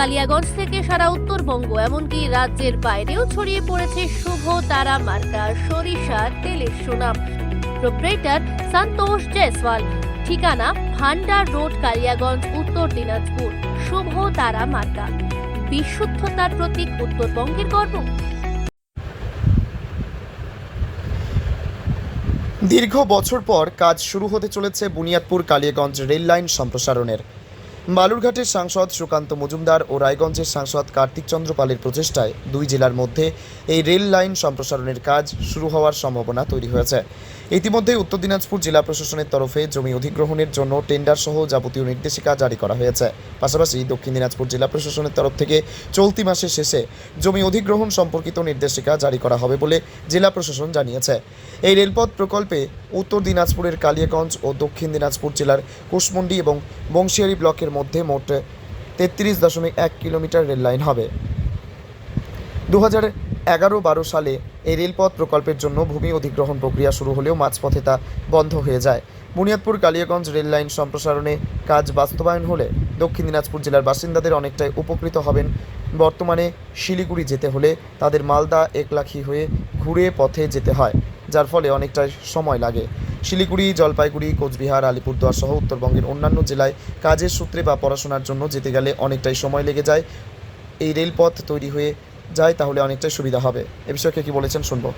কালিয়াগঞ্জ থেকে সারা উত্তরবঙ্গ, এমনকি রাজ্যের বাইরেও ছড়িয়ে পড়েছে শুভ তারা মার্কা, সরিষা, তেলের সুনাম। প্রোপ্রেটার সন্তোষ জয়সওয়াল। ঠিকানা ভান্ডার রোড, কালিয়াগঞ্জ, উত্তর দিনাজপুর। শুভ তারা মার্কা। বিশুদ্ধতার প্রতীক উত্তরবঙ্গের গর্ব। দীর্ঘ বছর পর কাজ শুরু হতে চলেছে বুনিয়াদপুর কালিয়াগঞ্জ রেল লাইন সম্প্রসারণের। বালুরঘাটের সাংসদ সুকান্ত মজুমদার ও রায়গঞ্জের সাংসদ কার্তিক চন্দ্র পালের প্রচেষ্টায় দুই জেলার মধ্যে এই রেল লাইন সম্প্রসারণের কাজ শুরু হওয়ার সম্ভাবনা তৈরি হয়েছে। ইতিমধ্যে উত্তর দিনাজপুর জেলা প্রশাসনের তরফে জমি অধিগ্রহণের জন্য টেন্ডার সহ যাবতীয় নির্দেশিকা জারি করা হয়েছে। পাশাপাশি দক্ষিণ দিনাজপুর জেলা প্রশাসনের তরফ থেকে চলতি মাসের শেষে জমি অধিগ্রহণ সম্পর্কিত নির্দেশিকা জারি করা হবে বলে জেলা প্রশাসন জানিয়েছে। এই রেলপথ প্রকল্পে উত্তর দিনাজপুরের কালিয়াগঞ্জ ও দক্ষিণ দিনাজপুর জেলার কুশমন্ডি এবং বংশিয়ারি ব্লকের মধ্যে মোট তেত্রিশ দশমিক এক কিলোমিটার রেল লাইন হবে। দু হাজার এগারো বারো সালে এই রেলপথ প্রকল্পের জন্য ভূমি অধিগ্রহণ প্রক্রিয়া শুরু হলেও মাঝপথে তা বন্ধ হয়ে যায়। বুনিয়াদপুর কালিয়াগঞ্জ রেল লাইন সম্প্রসারণে কাজ বাস্তবায়ন হলে দক্ষিণ দিনাজপুর জেলার বাসিন্দাদের অনেকটাই উপকৃত হবেন। বর্তমানে শিলিগুড়ি যেতে হলে তাদের মালদা একলাখি হয়ে ঘুরে পথে যেতে হয়, যার ফলে অনেকটাই সময় লাগে। শিলিগুড়ি, জলপাইগুড়ি, কোচবিহার, আলিপুরদুয়ার সহ উত্তরবঙ্গের অন্যান্য জেলায় কাজের সূত্রে বা পড়াশোনার জন্য যেতে গেলে অনেকটাই সময় লেগে যায়। এই রেলপথ তৈরি হয়ে যায় তাহলে অনেকটাই সুবিধা হবে। এ বিষয়ে কে কি বলেছেন শুনব।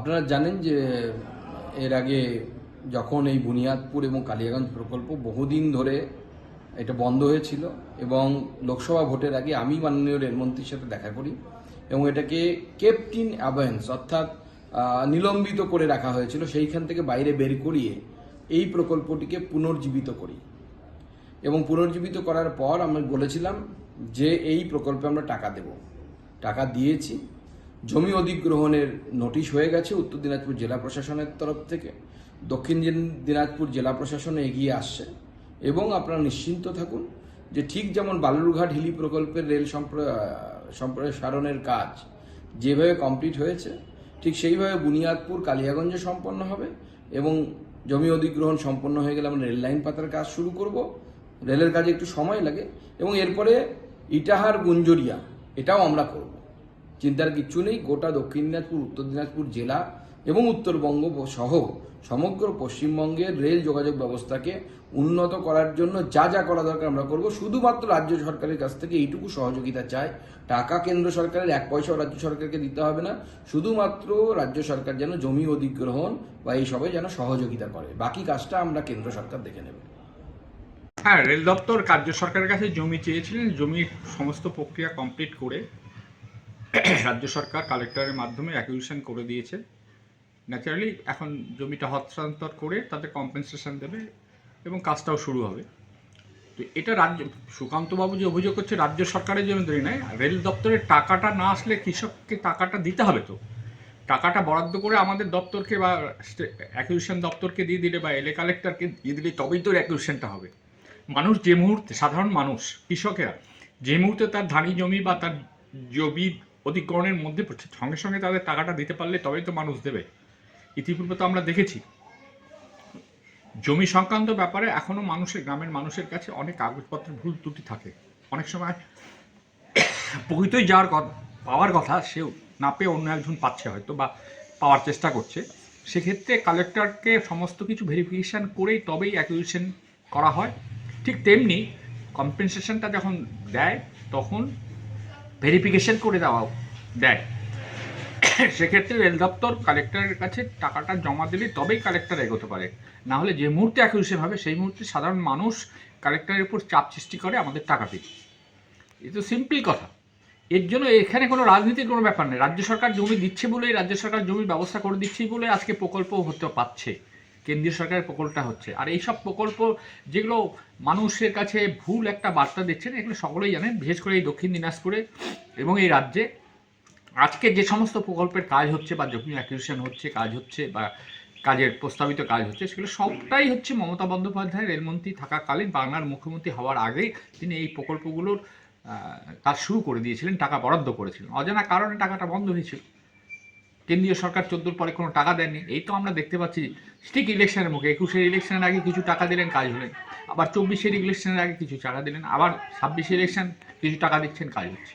আপনারা জানেন যে, এর আগে যখন এই বুনিয়াদপুর এবং কালিয়াগঞ্জ প্রকল্প বহুদিন ধরে এটা বন্ধ হয়েছিল এবং লোকসভা ভোটের আগে আমি মাননীয় রেলমন্ত্রীর সাথে দেখা করি এবং এটাকে কেপ্ট ইন অ্যাবয়েন্স অর্থাৎ নিলম্বিত করে রাখা হয়েছিল, সেইখান থেকে বাইরে বের করিয়ে এই প্রকল্পটিকে পুনর্জীবিত করি। এবং পুনর্জীবিত করার পর আমি বলেছিলাম যে, এই প্রকল্পে আমরা টাকা দেব। টাকা দিয়েছি জমি অধিগ্রহণের নোটিশ হয়ে গেছে উত্তর দিনাজপুর জেলা প্রশাসনের তরফ থেকে। দক্ষিণ দিন- দিনাজপুর জেলা প্রশাসন এগিয়ে আসছে এবং আপনারা নিশ্চিন্ত থাকুন যে ঠিক যেমন বালুরঘাট হিলি প্রকল্পের রেল সম্প্র- সম্প্রসারণের কাজ যেভাবে কমপ্লিট হয়েছে, ঠিক সেইভাবে বুনিয়াদপুর, কালিয়াগঞ্জে সম্পন্ন হবে এবং জমি অধিগ্রহণ সম্পন্ন হয়ে গেলে আমরা রেল লাইন পাতার কাজ শুরু করব। রেলের কাজে একটু সময় লাগে এবং এরপরে ইটাহার, গুঞ্জরিয়া এটাও আমরা করব। চিন্তার কিচ্ছু নেই। গোটা দক্ষিণ দিনাজপুর, উত্তর দিনাজপুর জেলা এবং উত্তরবঙ্গ সহ সমগ্র পশ্চিমবঙ্গের রেল যোগাযোগ ব্যবস্থাকে উন্নত করার জন্য যা যা করা দরকার আমরা করব। শুধুমাত্র রাজ্য সরকারের কাছ থেকে এইটুকু সহযোগিতা চাই। টাকা কেন্দ্র সরকারের, এক পয়সাও রাজ্য সরকারকে দিতে হবে না। শুধুমাত্র রাজ্য সরকার যেন জমি অধিগ্রহণ বা এই সবে যেন সহযোগিতা করে। বাকি কাজটা আমরা কেন্দ্র সরকার দেখে নেব। হ্যাঁ রেল দপ্তর রাজ্য সরকারের কাছে জমি চেয়েছিলেন। জমির সমস্ত প্রক্রিয়া কমপ্লিট করে রাজ্য সরকার কালেক্টরের মাধ্যমে অ্যাকুইজিশন করে দিয়েছে। ন্যাচারালি এখন জমিটা হস্তান্তর করে তাদের কম্পেনসেশন দেবে এবং কাজটাও শুরু হবে। তো এটা রাজ্য, সুকান্তবাবু যে অভিযোগ করছে, রাজ্য সরকারের জন্য ধরে নেয়। রেল দপ্তরের টাকাটা না আসলে কৃষককে টাকাটা দিতে হবে তো? টাকাটা বরাদ্দ করে আমাদের দপ্তরকে বা অ্যাকুইজিশন দপ্তরকে দিয়ে দিলে বা এলে কালেক্টরকে দিয়ে দিলে তবেই তো অ্যাকুইজিশনটা হবে। মানুষ যে মুহূর্তে, সাধারণ মানুষ, কৃষকেরা, যে মুহূর্তে তার ধানি জমি বা তার জমি অধিগ্রহণের মধ্যে পড়ছে। সঙ্গে সঙ্গে তাদের টাকাটা দিতে পারলে তবেই তো মানুষ দেবে। ইতিপূর্বে তো আমরা দেখেছি। জমি সংক্রান্ত ব্যাপারে এখনও মানুষের, গ্রামের মানুষের কাছে অনেক কাগজপত্রের ভুল ত্রুটি থাকে। অনেক সময় প্রকৃতই কথা পাওয়ার কথা সেও না পেয়ে অন্য একজন পাচ্ছে হয়তো বা পাওয়ার চেষ্টা করছে। সেক্ষেত্রে কালেক্টরকে সমস্ত কিছু ভেরিফিকেশান করেই তবেই অ্যাকুইজিশন করা হয়। ঠিক তেমনি কম্পেনসেশনটা যখন দেয়, তখন ভেরিফিকেশন করে দেওয়া দেয় সেক্ষেত্রে রেল দপ্তর কালেক্টরের কাছে টাকাটা জমা দিলে তবেই কালেক্টর এগোতে পারে। না হলে যে মুহূর্তে অ্যাকুইজিশন হবে, সেই মুহূর্তে সাধারণ মানুষ কালেক্টরের উপর চাপ সৃষ্টি করে আমাদের টাকা দিতে এ তো সিম্পল কথা। এর জন্য এখানে কোনো রাজনীতির কোনো ব্যাপার নেই। রাজ্য সরকার জমি দিচ্ছে বলেই, রাজ্য সরকার জমির ব্যবস্থা করে দিচ্ছেই বলে আজকে প্রকল্প হতে পাচ্ছে কেন্দ্রীয় সরকারের প্রকল্পটা হচ্ছে। আর এইসব প্রকল্প যেগুলো মানুষের কাছে ভুল একটা বার্তা দিচ্ছেন, এগুলো সকলেই জানেন, বিশেষ করে এই দক্ষিণ দিনাজপুরে এবং এই রাজ্যে। আজকে যে সমস্ত প্রকল্পের কাজ হচ্ছে বা জমি অ্যাকুইজিশন হচ্ছে, কাজ হচ্ছে বা কাজের প্রস্তাবিত কাজ হচ্ছে, সেগুলো সবটাই হচ্ছে মমতা বন্দ্যোপাধ্যায় রেলমন্ত্রী থাকাকালীন বাংলার মুখ্যমন্ত্রী হওয়ার আগেই তিনি এই প্রকল্পগুলোর কাজ শুরু করে দিয়েছিলেন, টাকা বরাদ্দ করেছিলেন। অজানা কারণে টাকাটা বন্ধ হয়েছিল। কেন্দ্রীয় সরকার চোদ্দোর পরে কোনো টাকা দেননি। এই তো আমরা দেখতে পাচ্ছি, ঠিক ইলেকশনের মুখে। একুশের ইলেকশনের আগে কিছু টাকা দিলেন, কাজ হলেন আবার চব্বিশের ইলেকশনের আগে কিছু টাকা দিলেন, আবার ছাব্বিশে ইলেকশন, কিছু টাকা দিচ্ছেন, কাজ হচ্ছে।